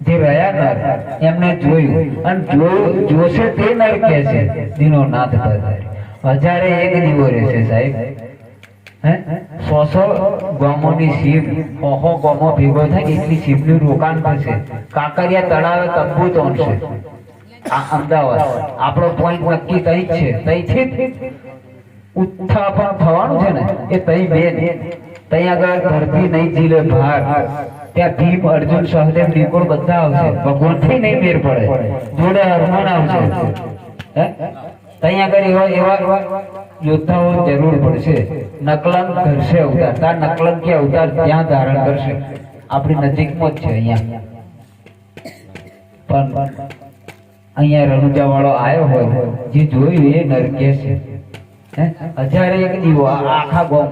જે રહ્યા નર એમને જોયું અને જોયું જોશે તે નર કે છે. દીનો નાથ હજારે એક દીવો રહેશે સાહેબ. સો સો કાંકરિયા તળાવે તંબુ આપણો પોઈન્ટ નક્કી તઈ છે. થવાનું છે ને, એ તઈ બે તઈ આગળ ધરતી નહીં જીલે ભાર. ત્યાં ભીમ, અર્જુન, સહદેવ, નિકુળ બધા આવશે. ભગવાનથી નહીં મેર પડે. જોડે હરમાન આવશે? તઈ આગળ એવા જ છે અહીંયા. પણ અહીંયા રણુજા વાળો આવ્યો હોય, જે જોયું એ નરકે છે. હજારે એક દીવો આખા ગોમ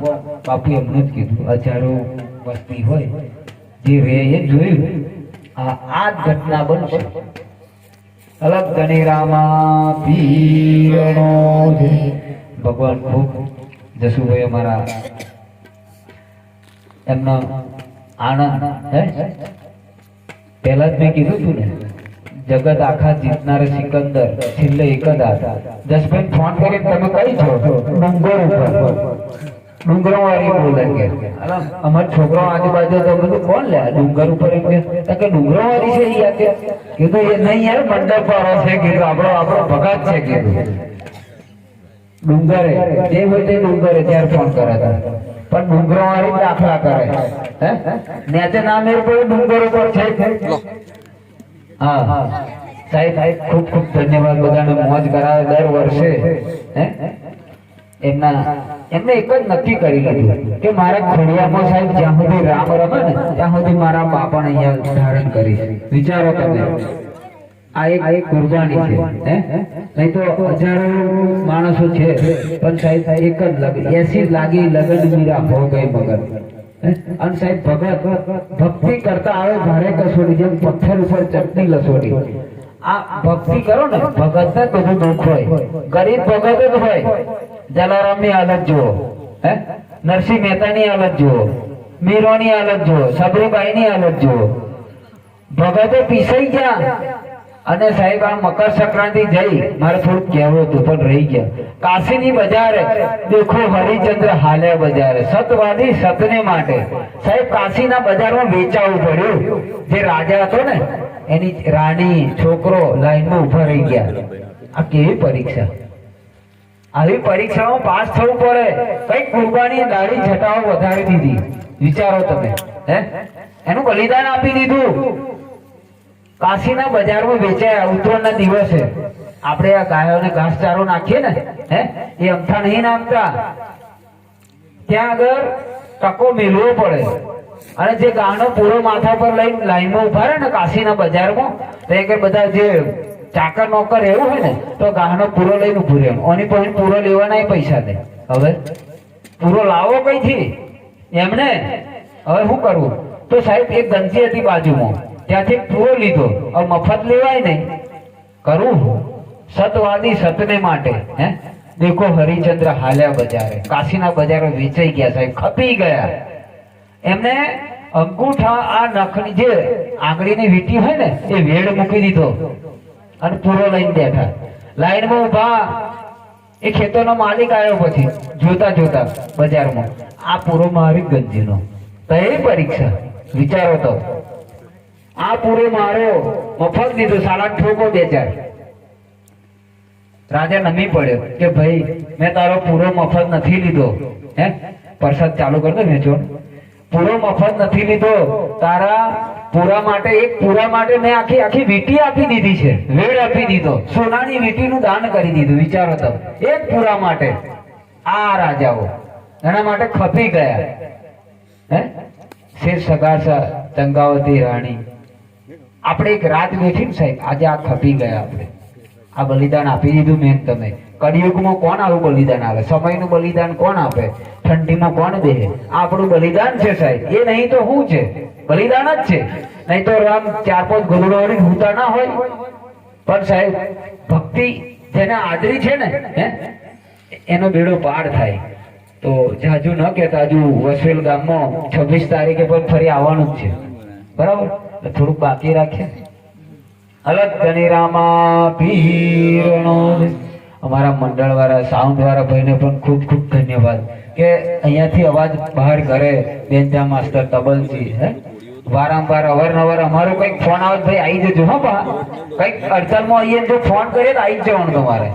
બાપુ એમનું જ કીધું. હજારો વસ્તી હોય, જે રે એ જોયું. આ આ જ ઘટના બનશે. અલગ રામા પીરણો ભગવાન ખૂબ જસુભાઈ અમારા એમનો આનંદ પેલા જ મેં કીધું તું ને, જગત આખા જીતનાર સિકંદર, છેલ્લે એક જ હતા જસભાઈ ફોન કરીને તમે કઈ છો ડુંગર ઉપર. ડુંગરો વાળી બોલે કે. અમાર છોકરો આજુબાજુ તો બધું કોણ લે? ડુંગર ઉપર એમ કે. કે ડુંગરો વાળી છે ઈ કે. કીધું એ નહીં યાર મંડપ વાળો છે. કીધું આપણો આપણો ભગત છે કીધું. ડુંગરે. જે હોય તે ડુંગરે ત્યારે ફોન કરે હતા પણ ડુંગરો વાળી દાખલા કરે હે? નેચે નામ એ કોઈ ડુંગર ઉપર છે. હા. સાહેબ સાહેબ ખૂબ ખૂબ ધન્યવાદ. બધાને મોજ કરાવે દર વર્ષે. હે? એમના એમને એક જ નક્કી કરી લીધું કે મારા ખોડિયામાં સાહેબ જ્યાં સુધી રામ રમે ને, ત્યાં સુધી મારા બાપાને અહીંયા ધારણ કરી વિચારો તમે. ભક્તિ કરતા આવે ભારે કસોડી જેમ પથ્થર ઉપર ચટણી લસોડી આ ભક્તિ કરો ને ભગત ને બધું દુઃખ હોય, ગરીબ ભગત જ હોય. જલારામની હાલત જુઓ. હે? નરસિંહ મહેતા ની હાલત જુઓ. મીરો ની હાલત જુઓ. સબરીબાઈ ની હાલત જુઓ. ભગતો પીસાઈ ગયા. અને સાહેબ, આ મકર સંક્રાંતિ જઈ. મારે થોડું કહેવું હતું, પણ રહી ગયા. કાશીની બજારે, દેખો, હરિચંદ્ર હાલે બજારે. સતવાદી સતને માટે. સાહેબ, કાશીના બજારમાં વેચાવું પડ્યું. જે રાજા હતો ને, એની રાણી, છોકરો લાઈનમાં ઊભા રહી ગયા. આ કેવી પરીક્ષા? આવી પરીક્ષામાં પાસ થવું પડે. કઈ કુરબાની દાઢી છટાઓ વધારી દીધી. વિચારો તમે, હે? એનું બલિદાન આપી દીધું. કાશીના બજારમાં વેચાય ઉત્તરાયણના દિવસે. આપણે આ ગાયોને ઘાસચારો નાખીએ ને, હે? એ અમથા નહીં નાખતા. ત્યાં આગળ ટકો મેળવો પડે. અને જે ગાનો પૂરો માથા પર લઈને લાઈનમાં ઊભા રહે ને કાશીના બજારમાં, તો કે બધા જે ચાકર નોકર એવું હોય ને, તો ગાહનો પૂરો લઈને ઉભું રહેવાનું. ઓની પાસે પૂરો લેવાના પૈસા દે. હવે પૂરો લાવો કઈથી? એમને? હવે શું કરવું? તો સાહેબ, એક ગંજી હતી બાજુમાં. ત્યાંથી પૂરો લીધો. હવે મફત લેવાય નહીં. કરવું સતવાદી સતને માટે, હે? દેખો હરિચંદ્ર હાલ્યા બજારે. કાશીના બજારો વેચાઈ ગયા સાહેબ, ખપી ગયા. એમને અંગૂઠા આ નખની જે આંગળીની વીંટી હોય ને, એ વેડ મૂકી દીધો. અને પૂરો લઈને બેઠા. લાઈનમાં ઊભા એ ખેતરનો માલિક આવ્યો પછી, જોતા જોતા બજારમાં, આ પૂરો મારી ગંજીનો. તો એ પરીક્ષા, વિચારો તો. આ પૂરો મારો, મફત દીધો, સાડા ઠોકો બે ચાર. રાજા નમી પડ્યો કે, ભાઈ, મેં તારો પૂરો મફત નથી લીધો. હે? પરસાદ ચાલુ કરતો વેચો. પૂરો મફત નથી લીધો. તારા પૂરા માટે, એક પૂરા માટે મેં આખી આખી વીંટી આપી દીધી છે. વેડ આપી દીધો. સોનાની વીટીનું દાન કરી દીધું, વિચારો તમે. એક પૂરા માટે. આ રાજાઓ. એના માટે ખપી ગયા. હે? શેર સગાસા તંગાવતી રાણી. આપણે એક રાત બેઠી ને સાહેબ, આજે આ ખપી ગયા આપણે. આ બલિદાન આપી દીધું મેં તમે કળિયુગમાં કોણ આવું બલિદાન આવે સમયનું બલિદાન કોણ આપે? ઠંડીમાં કોણ દે? આપણું બલિદાન છે સાહેબ. એ નહીં તો શું છે? બલિદાન જ છે. નહીં તો રામ ચાર પાંચ ગોદડો વળી ભૂતા ના હોય. પણ સાહેબ, ભક્તિ જેને આદરી છે ને, હે? એનો બેડો પાર થાય. તો જાજુ ન કહેતા હજુ વસવેલ ગામમાં છવ્વીસ તારીખે પણ ફરી આવવાનું જ છે. બરાબર? થોડુંક બાકી રાખીએ. અલગ ધનીરામા પીરણો અમારા મંડળ વાળા સાઉન્ડ વાળા ભાઈને પણ ખૂબ ખૂબ ધન્યવાદ. કે અહીંયાથી અવાજ બહાર કરે, બેનજા માસ્ટર તબલજી, હે? વારંવાર, અવારનવાર અમારો કંઈક ફોન આવે ભાઈ આવી જજો, હો પા કંઈક અડચણમાં ને જો ફોન કરીએ તો આવી જવાનું તમારે.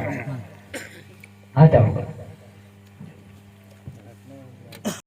હા ચાલો